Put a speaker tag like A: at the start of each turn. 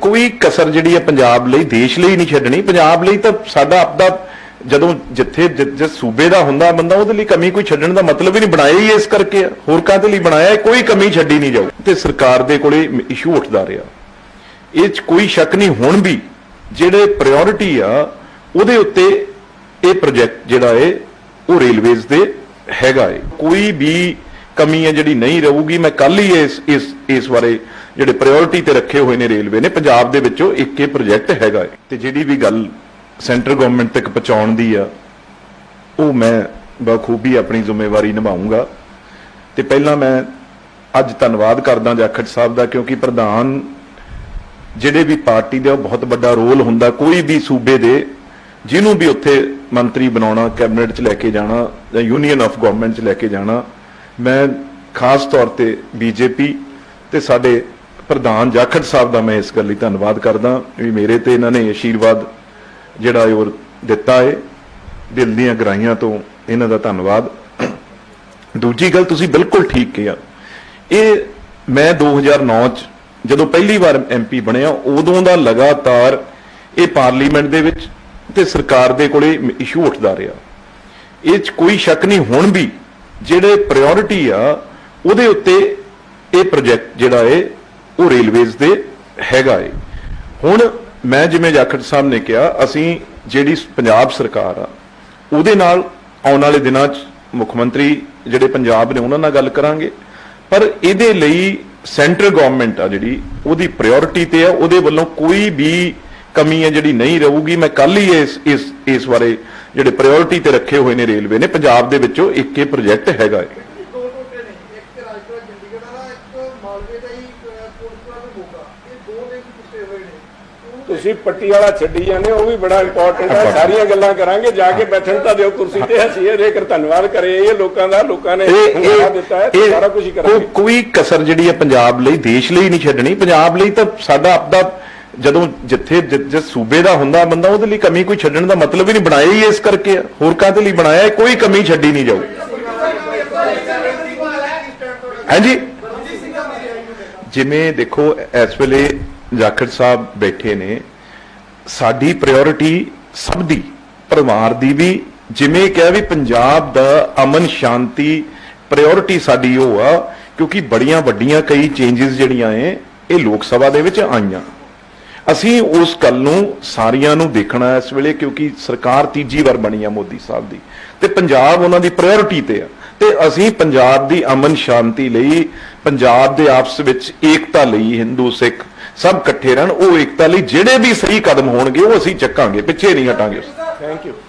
A: ਕੋਈ ਕਸਰ ਜਿਹੜੀ ਹੈ ਪੰਜਾਬ ਲਈ, ਦੇਸ਼ ਲਈ ਨਹੀਂ ਛੱਡਣੀ। ਪੰਜਾਬ ਲਈ ਤਾਂ ਸਾਡਾ ਆਪਦਾ ਜਦੋਂ ਜਿੱਥੇ ਜਿਸ ਸੂਬੇ ਦਾ ਹੁੰਦਾ ਬੰਦਾ, ਉਹਦੇ ਲਈ ਕਮੀ ਕੋਈ ਛੱਡਣ ਦਾ ਮਤਲਬ ਹੀ ਨਹੀਂ ਬਣਾਇਆ ਹੀ ਇਸ ਕਰਕੇ। ਹੋਰ ਕਾਹਦੇ ਲਈ ਬਣਾਇਆ? ਕੋਈ ਕਮੀ ਛੱਡੀ ਨਹੀਂ ਜਾਊ। ਤੇ ਸਰਕਾਰ ਦੇ ਕੋਲੇ ਇਸ਼ੂ ਉੱਠਦਾ ਰਿਹਾ। ਇਹ 'ਚ ਕੋਈ ਸ਼ੱਕ ਨਹੀਂ ਹੁਣ ਵੀ ਜਿਹੜੇ ਪ੍ਰਾਇੋਰਟੀ ਆ, ਉਹਦੇ ਉੱਤੇ ਇਹ ਪ੍ਰੋਜੈਕਟ ਜਿਹੜਾ ਏ, ਉਹ ਰੇਲਵੇਜ਼ ਦੇ ਹੈਗਾ ਏ। ਕੋਈ ਵੀ ਕਮੀ ਹੈ ਜਿਹੜੀ ਨਹੀਂ ਰਹੂਗੀ। ਮੈਂ ਕੱਲ ਹੀ ਇਸ ਇਸ ਇਸ ਬਾਰੇ ਜਿਹੜੇ ਪ੍ਰਾਇੋਰਟੀ ਤੇ ਰੱਖੇ ਹੋਏ ਨੇ ਰੇਲਵੇ ਨੇ, ਪੰਜਾਬ ਦੇ ਵਿੱਚੋਂ ਇੱਕ ਇਹ ਪ੍ਰੋਜੈਕਟ ਹੈਗਾ ਏ ਤੇ ਜਿਹੜੀ ਵੀ ਗੱਲ ਸੈਂਟਰ ਗਵਰਨਮੈਂਟ ਤੱਕ ਪਹੁੰਚਾਉਣ ਦੀ ਆ, ਉਹ ਮੈਂ ਬਖੂਬੀ ਆਪਣੀ ਜ਼ਿੰਮੇਵਾਰੀ ਨਿਭਾਉਂਗਾ ਤੇ ਪਹਿਲਾਂ ਮੈਂ ਅੱਜ ਧੰਨਵਾਦ ਕਰਦਾ ਜਾਖੜ ਸਾਹਿਬ ਦਾ, ਕਿਉਂਕਿ ਪ੍ਰਧਾਨ ਜਿਹੜੇ ਵੀ ਪਾਰਟੀ ਦੇ ਉਹ ਬਹੁਤ ਵੱਡਾ ਰੋਲ ਹੁੰਦਾ। ਕੋਈ ਵੀ ਸੂਬੇ ਦੇ, ਜਿਹਨੂੰ ਵੀ ਉੱਥੇ ਮੰਤਰੀ ਬਣਾਉਣਾ, ਕੈਬਨਿਟ 'ਚ ਲੈ ਕੇ ਜਾਣਾ ਜਾਂ ਯੂਨੀਅਨ ਆਫ ਗਵਰਨਮੈਂਟ 'ਚ ਲੈ ਕੇ ਜਾਣਾ ਮੈਂ ਖਾਸ ਤੌਰ ਤੇ ਬੀਜੇਪੀ ਤੇ ਸਾਡੇ ਪ੍ਰਧਾਨ ਜਾਖੜ ਸਾਹਿਬ ਦਾ ਮੈਂ ਇਸ ਗੱਲ ਲਈ ਧੰਨਵਾਦ ਕਰਦਾ ਵੀ ਮੇਰੇ ਤੇ ਇਹਨਾਂ ਨੇ ਆਸ਼ੀਰਵਾਦ ਜਿਹੜਾ ਇਹ ਉਹ ਦਿੱਤਾ ਹੈ ਦਿਲ ਦੀਆਂ ਗਰਾਈਆਂ ਤੋਂ ਇਹਨਾਂ ਦਾ ਧੰਨਵਾਦ। ਦੂਜੀ ਗੱਲ ਤੁਸੀਂ ਬਿਲਕੁਲ ਠੀਕ ਕਿਹਾ। ਇਹ ਮੈਂ 2009 ਚ ਜਦੋਂ ਪਹਿਲੀ ਵਾਰ ਐਮਪੀ ਬਣਿਆ, ਉਦੋਂ ਦਾ ਲਗਾਤਾਰ ਇਹ ਪਾਰਲੀਮੈਂਟ ਦੇ ਵਿੱਚ ਤੇ ਸਰਕਾਰ ਦੇ ਕੋਲੇ ਇਸ਼ੂ ਉੱਠਦਾ ਰਿਹਾ। ਇਹ 'ਚ ਕੋਈ ਸ਼ੱਕ ਨਹੀਂ, ਹੁਣ ਵੀ ਜਿਹੜੇ ਪ੍ਰਾਇੋਰਟੀ ਆ, ਉਹਦੇ ਉੱਤੇ ਇਹ ਪ੍ਰੋਜੈਕਟ ਜਿਹੜਾ ਏ, ਉਹ ਰੇਲਵੇਜ਼ ਦੇ ਹੈਗਾ ਏ। ਹੁਣ ਮੈਂ ਜਿਵੇਂ ਜਾਖੜ ਸਾਹਿਬ ਨੇ ਕਿਹਾ, ਅਸੀਂ ਜਿਹੜੀ ਪੰਜਾਬ ਸਰਕਾਰ ਆ, ਉਹਦੇ ਨਾਲ ਆਉਣ ਵਾਲੇ ਦਿਨਾਂ 'ਚ ਮੁੱਖ ਮੰਤਰੀ ਜਿਹੜੇ ਪੰਜਾਬ ਨੇ, ਉਹਨਾਂ ਨਾਲ ਗੱਲ ਕਰਾਂਗੇ। ਪਰ ਇਹਦੇ ਲਈ ਸੈਂਟਰ ਗਵਰਨਮੈਂਟ ਆ ਜਿਹੜੀ, ਉਹਦੀ ਪ੍ਰਾਇੋਰਟੀ ਤੇ ਆ, ਉਹਦੇ ਵੱਲੋਂ ਕੋਈ ਵੀ ਕਮੀ ਹੈ ਜਿਹੜੀ ਨਹੀਂ ਰਹੂਗੀ। ਮੈਂ ਕੱਲ ਹੀ ਇਸ ਇਸ ਇਸ ਬਾਰੇ ਜਿਹੜੇ ਪ੍ਰਾਇੋਰਟੀ ਤੇ ਰੱਖੇ ਹੋਏ ਨੇ ਰੇਲਵੇ ਨੇ ਪੰਜਾਬ ਦੇ ਵਿੱਚੋਂ ਇੱਕ ਇਹ ਪ੍ਰੋਜੈਕਟ ਹੈਗਾ ਹੈ
B: ਦੋ ਟੋਟੇ ਨੇ। ਇੱਕ ਰਾਜਪੁਰਾ ਚੰਡੀਗੜ੍ਹ ਵਾਲਾ ਇੱਕ ਮਾਲਵੇ ਦਾ ਹੀ ਕੋਟਪੁਰਾ ਤੋਂ ਮੋਗਾ। ਇਹ ਦੋ ਲਿੰਕ ਟੁੱਟੇ ਹੋਏ ਨੇ। ਉਹ
C: ਤੁਸੀਂ ਪੱਟੀ ਵਾਲਾ ਛੱਡੀ ਜਾਂਦੇ ਹੋ, ਉਹ ਵੀ ਬੜਾ ਇੰਪੋਰਟੈਂਟ ਹੈ। ਸਾਰੀਆਂ ਗੱਲਾਂ ਕਰਾਂਗੇ ਜਾ ਕੇ ਬੈਠਣ ਤਾਂ ਦਿਓ ਕੁਰਸੀ ਤੇ। ਅਸੀਂ ਇਹ ਜੇਕਰ ਧੰਨਵਾਦ ਕਰੇ ਇਹ ਲੋਕਾਂ ਦਾ ਲੋਕਾਂ ਨੇ
A: ਇਹ
C: ਹੁੰਗਾਰਾ ਦਿੱਤਾ ਹੈ ਸਾਰਾ ਕੁਝ ਹੀ ਕਰਾਂਗੇ।
A: ਕੋਈ ਕਸਰ ਜਿਹੜੀ ਹੈ ਪੰਜਾਬ ਲਈ ਦੇਸ਼ ਲਈ ਨਹੀਂ ਛੱਡਣੀ। ਪੰਜਾਬ ਲਈ ਤਾਂ ਸਾਡਾ ਆਪਦਾ ਜਦੋਂ ਜਿੱਥੇ ਜਿ- ਜਿਸ ਸੂਬੇ ਦਾ ਹੁੰਦਾ ਬੰਦਾ, ਉਹਦੇ ਲਈ ਕਮੀ ਕੋਈ ਛੱਡਣ ਦਾ ਮਤਲਬ ਹੀ ਨਹੀਂ ਬਣਾਇਆ ਹੀ ਇਸ ਕਰਕੇ। ਆ। ਹੋਰ ਕਾਹਦੇ ਲਈ ਬਣਾਇਆ? ਕੋਈ ਕਮੀ ਛੱਡੀ ਨਹੀਂ ਜਾਊ। ਹਾਂਜੀ? ਜਿਵੇਂ ਦੇਖੋ, ਇਸ ਵੇਲੇ ਜਾਖੜ ਸਾਹਿਬ ਬੈਠੇ ਨੇ। ਸਾਡੀ ਪ੍ਰਾਇੋਰਟੀ ਸਭ ਦੀ, ਪਰਿਵਾਰ ਦੀ ਵੀ, ਜਿਵੇਂ ਕਿਹਾ ਵੀ ਪੰਜਾਬ ਦਾ ਅਮਨ ਸ਼ਾਂਤੀ ਪ੍ਰਾਇੋਰਟੀ ਸਾਡੀ ਉਹ ਆ, ਕਿਉਂਕਿ ਬੜੀਆਂ ਵੱਡੀਆਂ ਕਈ ਚੇਂਜਸ ਜਿਹੜੀਆਂ ਐ, ਇਹ ਲੋਕ ਸਭਾ ਦੇ ਵਿੱਚ ਆਈਆਂ। ਅਸੀਂ ਉਸ ਗੱਲ ਨੂੰ ਸਾਰੀਆਂ ਨੂੰ ਦੇਖਣਾ ਇਸ ਵੇਲੇ, ਕਿਉਂਕਿ ਸਰਕਾਰ ਤੀਜੀ ਵਾਰ ਬਣੀ ਆ ਮੋਦੀ ਸਾਹਿਬ ਦੀ। ਤੇ ਪੰਜਾਬ ਉਹਨਾਂ ਦੀ ਪ੍ਰਾਇੋਰਟੀ ਤੇ ਆ। ਤੇ ਅਸੀਂ ਪੰਜਾਬ ਦੀ ਅਮਨ ਸ਼ਾਂਤੀ ਲਈ, ਪੰਜਾਬ ਦੇ ਆਪਸ ਵਿੱਚ ਏਕਤਾ ਲਈ, ਹਿੰਦੂ, ਸਿੱਖ ਸਭ ਇਕੱਠੇ ਰਹਿਣ, ਉਹ ਏਕਤਾ ਲਈ ਜਿਹੜੇ ਵੀ ਸਹੀ ਕਦਮ ਹੋਣਗੇ, ਉਹ ਅਸੀਂ ਚੱਕਾਂਗੇ, ਪਿੱਛੇ ਨਹੀਂ ਹਟਾਂਗੇ।
C: Thank you